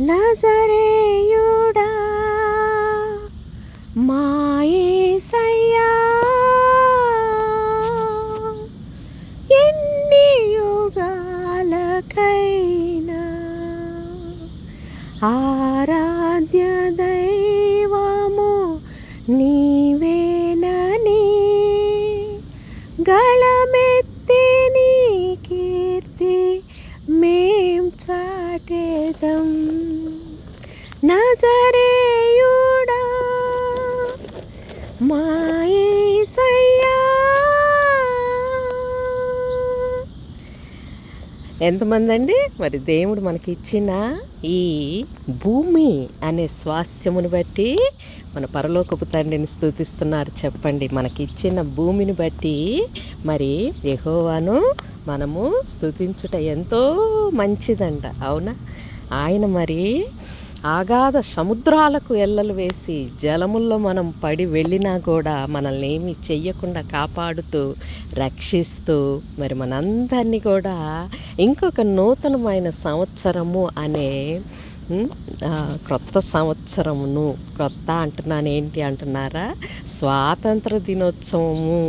నజరేయుడా మాయేసయ్యా ఎన్ని యుగాలకైనా ఆరాధ్య దైవము నీవేనని గళమెత్తి నీ కీర్తి మేం చాటేదం. నజరేయుడా. మాయేసయ్యా ఎంతమంది అండి మరి దేవుడు మనకి ఇచ్చిన ఈ భూమి అనే స్వాస్థ్యమును బట్టి మన పరలోకపు తండ్రిని స్థుతిస్తున్నారు చెప్పండి మనకి ఇచ్చిన భూమిని బట్టి మరి యహోవాను మనము స్థుతించుట ఎంతో మంచిదంట. అవునా? ఆయన మరి ఆగాధ సముద్రాలకు ఎల్లలు వేసి జలముల్లో మనం పడి వెళ్ళినా కూడా మనల్ని ఏమీ చెయ్యకుండా కాపాడుతూ రక్షిస్తూ మరి మనందరినీ కూడా ఇంకొక నూతనమైన సంవత్సరము అనే క్రొత్త సంవత్సరమును క్రొత్త అంటున్నాను ఏంటి అంటున్నారా? స్వాతంత్ర దినోత్సవము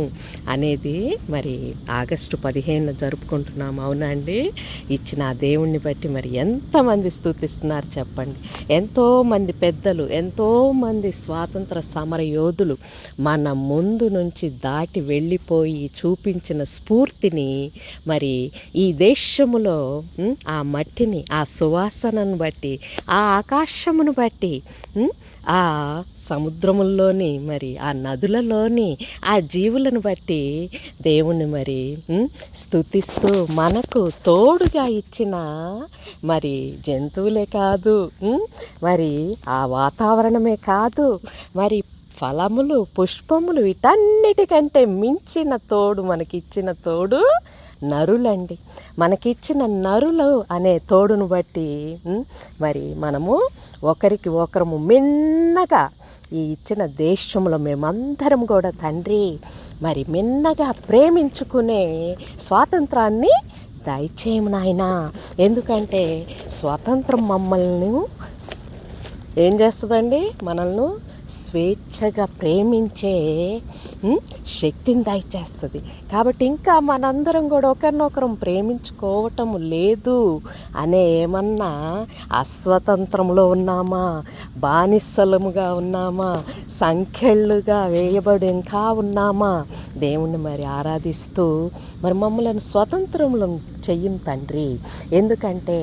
అనేది మరి ఆగస్టు పదిహేను జరుపుకుంటున్నాం అవునా అండి? ఇచ్చిన ఆ దేవుణ్ణి బట్టి మరి ఎంతమంది స్థుతిస్తున్నారు చెప్పండి. ఎంతోమంది పెద్దలు ఎంతోమంది స్వాతంత్ర సమర యోధులు మన ముందు నుంచి దాటి వెళ్ళిపోయి చూపించిన స్ఫూర్తిని మరి ఈ దేశములో ఆ మట్టిని ఆ సువాసనను బట్టి ఆ ఆకాశమును బట్టి ఆ సముద్రముల్లోని మరి ఆ నదులలోని ఆ జీవులను బట్టి దేవుణ్ణి మరి స్థుతిస్తూ స్తుతిస్తూ మనకు తోడుగా ఇచ్చిన మరి జంతువులే కాదు మరి ఆ వాతావరణమే కాదు మరి ఫలములు పుష్పములు వీటన్నిటికంటే మించిన తోడు మనకిచ్చిన తోడు నరులండి. మనకిచ్చిన నరులు అనే తోడును బట్టి మరి మనము ఒకరికి ఒకరము మిన్నగా ఈ ఇచ్చిన దేశంలో మేమందరం కూడా తండ్రి మరి మిన్నగా ప్రేమించుకునే స్వాతంత్రాన్ని దయచేయము నాయనా. ఎందుకంటే స్వాతంత్రం మమ్మల్ని ఏం చేస్తుందండి? మనల్ని స్వేచ్ఛగా ప్రేమించే శక్తిని దయచేస్తుంది కాబట్టి ఇంకా మనందరం కూడా ఒకరినొకరం ప్రేమించుకోవటం లేదు అనే ఏమన్నా అస్వతంత్రంలో ఉన్నామా? బానిసలముగా ఉన్నామా? సంఖ్యలుగా వేయబడి ఇంకా ఉన్నామా? దేవుణ్ణి మరి ఆరాధిస్తూ మరి మమ్మల్ని స్వతంత్రంలో చెయ్యం తండ్రి. ఎందుకంటే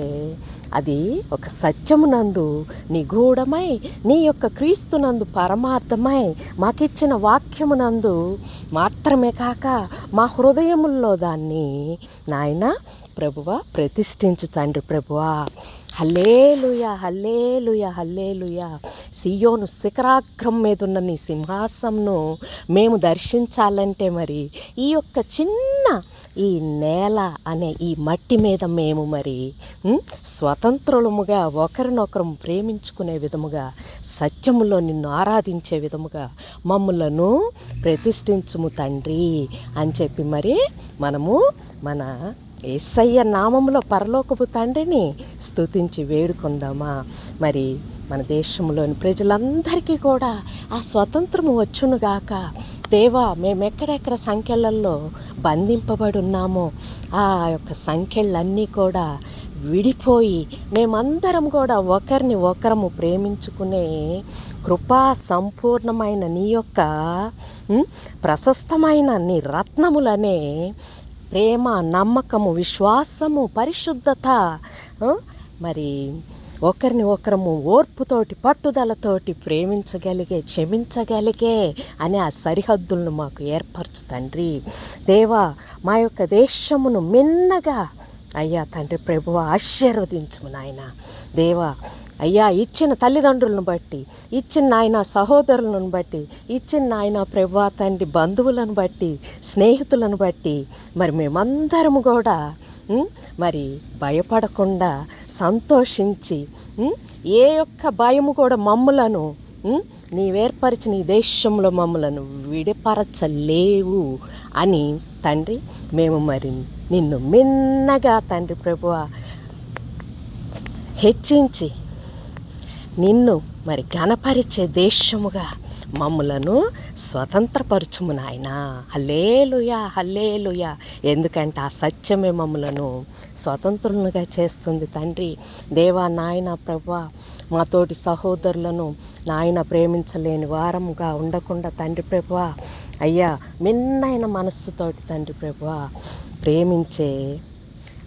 అది ఒక సత్యమునందు నిగూఢమై నీ యొక్క క్రీస్తునందు పరమార్థమై మాకిచ్చిన వాక్యమునందు మాత్రమే కాక మా హృదయముల్లో దాన్ని నాయన ప్రభువ ప్రతిష్ఠించు తండ్రి ప్రభువా. Hallelujah hallelujah hallelujah. సియోను శిఖరాగ్రం మీద ఉన్న నీ సింహాసంను మేము దర్శించాలంటే మరి ఈ యొక్క చిన్న ఈ నేల అనే ఈ మట్టి మీద మేము మరి స్వతంత్రులముగా ఒకరినొకరం ప్రేమించుకునే విధముగా సత్యములో నిన్ను ఆరాధించే విధముగా మమ్మలను ప్రతిష్ఠించుము తండ్రి అని చెప్పి మరి మనము మన ఏసయ్య నామములో పరలోకపు తండ్రిని స్తుతించి వేడుకుందామా? మరి మన దేశంలోని ప్రజలందరికీ కూడా ఆ స్వతంత్రము వచ్చునుగాక. దేవా మేమెక్కడెక్కడ సంఖ్యలలో బంధింపబడి ఉన్నామో ఆ యొక్క సంఖ్యలన్నీ కూడా విడిపోయి మేమందరం కూడా ఒకరిని ఒకరము ప్రేమించుకునే కృపా సంపూర్ణమైన నీ యొక్క ప్రశస్తమైన నీ రత్నములనే ప్రేమ నమ్మకము విశ్వాసము పరిశుద్ధత మరి ఒకరిని ఒకరము ఓర్పుతోటి పట్టుదలతోటి ప్రేమించగలిగే క్షమించగలిగే అనే ఆ సరిహద్దులను మాకు ఏర్పరచు తండ్రి. దేవా మా యొక్క దేశమును మిన్నగా అయ్యా తండ్రి ప్రభువ ఆశీర్వదించుము నాయన. దేవా అయ్యా ఇచ్చిన తల్లిదండ్రులను బట్టి ఇచ్చిన నాయన సహోదరులను బట్టి ఇచ్చిన నాయన ప్రభా తండ్రి బంధువులను బట్టి స్నేహితులను బట్టి మరి మేమందరము కూడా మరి భయపడకుండా సంతోషించి ఏ యొక్క భయము కూడా మమ్ములను నీవేర్పరిచిన ఈ దేశంలో మమ్మలను విడిపరచలేవు అని తండ్రి మేము మరి నిన్ను మిన్నగా తండ్రి ప్రభువ హెచ్చించి నిన్ను మరి ఘనపరిచే దేశముగా మమ్ములను స్వతంత్రపరచుము నాయన. Hallelujah hallelujah. ఎందుకంటే ఆ సత్యమే మమ్ములను స్వతంత్రులుగా చేస్తుంది తండ్రి. దేవా నాయన ప్రభా మాతోటి సహోదరులను నాయన ప్రేమించలేని వారముగా ఉండకుండా తండ్రి ప్రభా అయ్యా మిన్నైన మనస్సుతోటి తండ్రి ప్రభా ప్రేమించే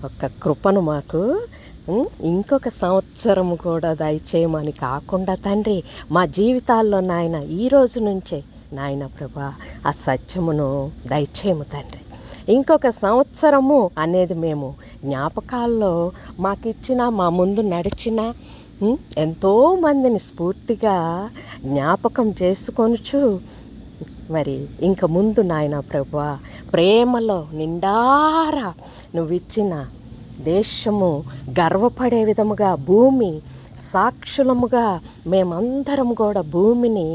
ఒక కృపను మాకు ఇంకొక సంవత్సరం కూడా దయచేయమని కాకుండా తండ్రి మా జీవితాల్లో నాయన ఈ రోజు నుంచే నాయన ప్రభా ఆ సత్యమును దయచేయము తండ్రి. ఇంకొక సంవత్సరము అనేది మేము జ్ఞాపకాల్లో మాకు ఇచ్చిన మా ముందు నడిచిన ఎంతోమందిని స్ఫూర్తిగా జ్ఞాపకం చేసుకొనుచు మరి ఇంక ముందు నాయన ప్రభా ప్రేమలో నిండారా నువ్విచ్చిన దేశము గర్వపడే విధముగా భూమి సాక్షులముగా మేమందరం కూడా భూమిని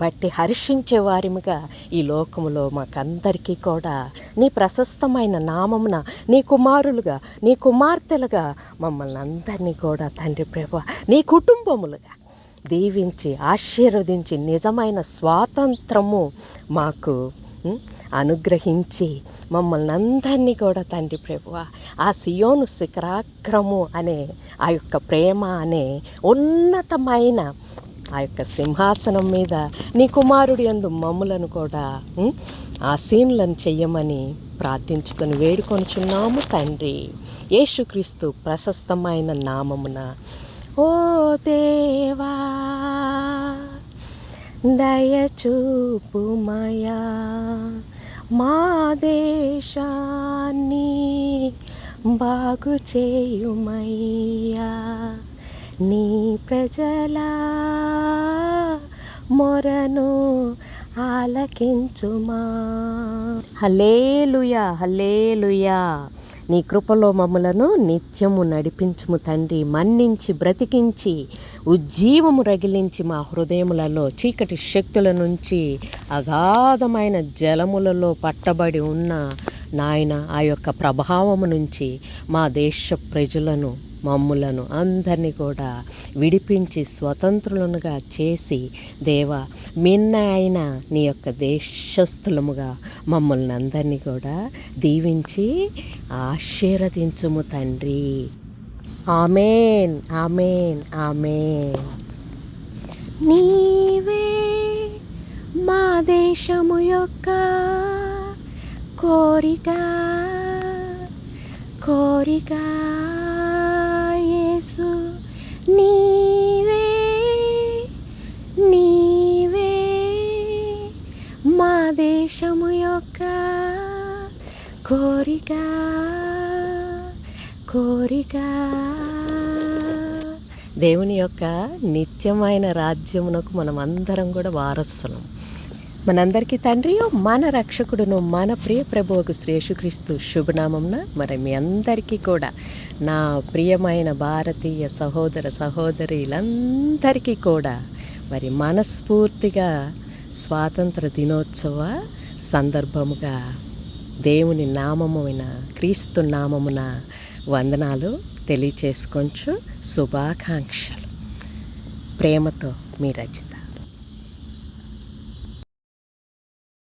బట్టి హర్షించే వారిముగా ఈ లోకములో మాకందరికీ కూడా నీ ప్రశస్తమైన నామమున నీ కుమారులుగా నీ కుమార్తెలుగా మమ్మల్ని అందరినీ కూడా తండ్రి ప్రభ నీ కుటుంబములుగా దీవించి ఆశీర్వదించి నిజమైన స్వాతంత్రము మాకు అనుగ్రహించి మమ్మల్ని అందరినీ కూడా తండ్రి ప్రభువ ఆ సియోను శిఖరాక్రము అనే ఆ యొక్క ప్రేమ అనే ఉన్నతమైన ఆ యొక్క సింహాసనం మీద నీ కుమారుడి యందు మమ్ములను కూడా ఆ ఆసీనులను చెయ్యమని ప్రార్థించుకొని వేడుకొనుచున్నాము తండ్రి. యేసుక్రీస్తు ప్రశస్తమైన నామమున. ఓ దేవా దయచూపుమయా మా దేశాన్ని బాగు చేయుమయ్యా నీ ప్రజల మొరను ఆలకించుమా. హలేలుయా హలేలుయా నీ కృపలో మమ్మలను నిత్యము నడిపించుము తండ్రి. మన్నించి బ్రతికించి ఉజ్జీవము రగిలించి మా హృదయములలో చీకటి శక్తుల నుంచి అగాధమైన జలములలో పట్టబడి ఉన్న నాయన ఆ యొక్క ప్రభావము నుంచి మా దేశ ప్రజలను మమ్ములను అందరినీ కూడా విడిపించి స్వతంత్రులనుగా చేసి దేవ మిన్న అయిన నీ యొక్క దేశస్థులముగా మమ్మల్ని అందరినీ కూడా దీవించి ఆశీర్వదించుము తండ్రి. Amen amen amen. నీవే మా దేశము యొక్క కోరిక కోరిక యేసు. నీవే నీవే మా దేశము యొక్క కోరిక. కోరిక. దేవుని యొక్క నిత్యమైన రాజ్యమునకు మనం అందరం కూడా వారసులం. మనందరికీ తండ్రి మన రక్షకుడును మన ప్రియ ప్రభువుకు శ్రేషుక్రీస్తు శుభనామంన మరి మీ అందరికీ కూడా నా ప్రియమైన భారతీయ సహోదర సహోదరులందరికీ కూడా మరి మనస్ఫూర్తిగా స్వాతంత్ర దినోత్సవ సందర్భముగా దేవుని నామమున క్రీస్తు నామమున వందనాలు తెలియచేసుకొంచు శుభాకాంక్షలు. ప్రేమతో మీ రచిత